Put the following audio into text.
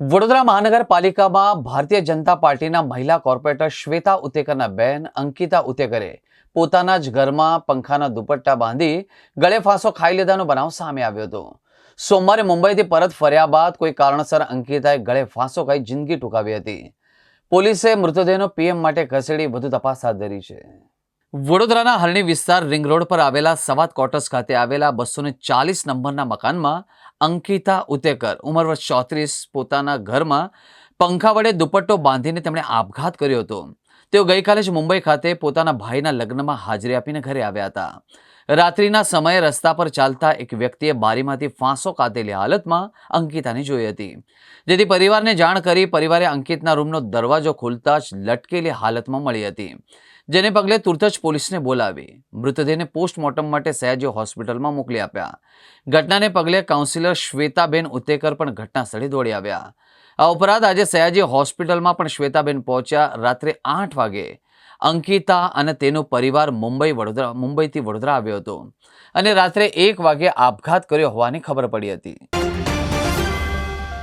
વડોદરા મહાનગરપાલિકામાં ભારતીય જનતા પાર્ટીના મહિલા કોર્પોરેટર શ્વેતા ઉતેકરના બહેન અંકિતા ઉતેકરે પોતાના જ ઘરમાં પંખાના દુપટ્ટા બાંધી ગળે ફાંસો ખાઈ લીધાનો બનાવ સામે આવ્યો હતો. સોમવારે મુંબઈથી પરત ફર્યા બાદ કોઈ કારણસર અંકિતાએ ગળે ફાંસો ખાઈ જિંદગી ટૂંકાવી હતી. પોલીસે મૃતદેહનો પીએમ માટે ખસેડી વધુ તપાસ હાથ ધરી છે. વડોદરાના હરણી વિસ્તાર રિંગ રોડ પર આવેલા સવાત ક્વાર્ટર્સ ખાતે આવેલા બસો ચાલીસ નંબરના મકાનમાં અંકિતા ઉતેકર, ઉંમર વર્ષ ચોત્રીસ, પોતાના ઘરમાં પંખા વડે દુપટ્ટો બાંધીને તેમણે આપઘાત કર્યો હતો. તેઓ ગઈકાલે જ મુંબઈ ખાતે પોતાના ભાઈના લગ્નમાં હાજરી આપીને ઘરે આવ્યા હતા. રાત્રિના સમયે રસ્તા પર ચાલતા એક વ્યક્તિએ બારીમાંથી ફાંસો કાતેલી હાલતમાં અંકિતાને જોઈ હતી. જેથી પરિવારને જાણ કરી પરિવારે અંકિતના રૂમનો દરવાજો ખોલતા જ લટકેલી હાલતમાં મળી હતી. જેને પગલે તુરત જ પોલીસને બોલાવી, મૃતદેહને પોસ્ટમોર્ટમ માટે સયાજી હોસ્પિટલમાં મોકલી આપ્યા. ઘટનાને પગલે કાઉન્સિલર શ્વેતાબેન ઉતેકર પણ ઘટના સ્થળે દોડી આવ્યા. આ ઉપરાંત આજે સયાજી હોસ્પિટલમાં પણ શ્વેતાબેન પહોંચ્યા રાત્રે આઠ વાગે. અંકિતા અને તેનો પરિવાર મુંબઈ વડોદરા, મુંબઈથી વડોદરા આવ્યો હતો. અને રાત્રે એક વાગે આપઘાત કર્યો હોવાની ખબર પડી હતી.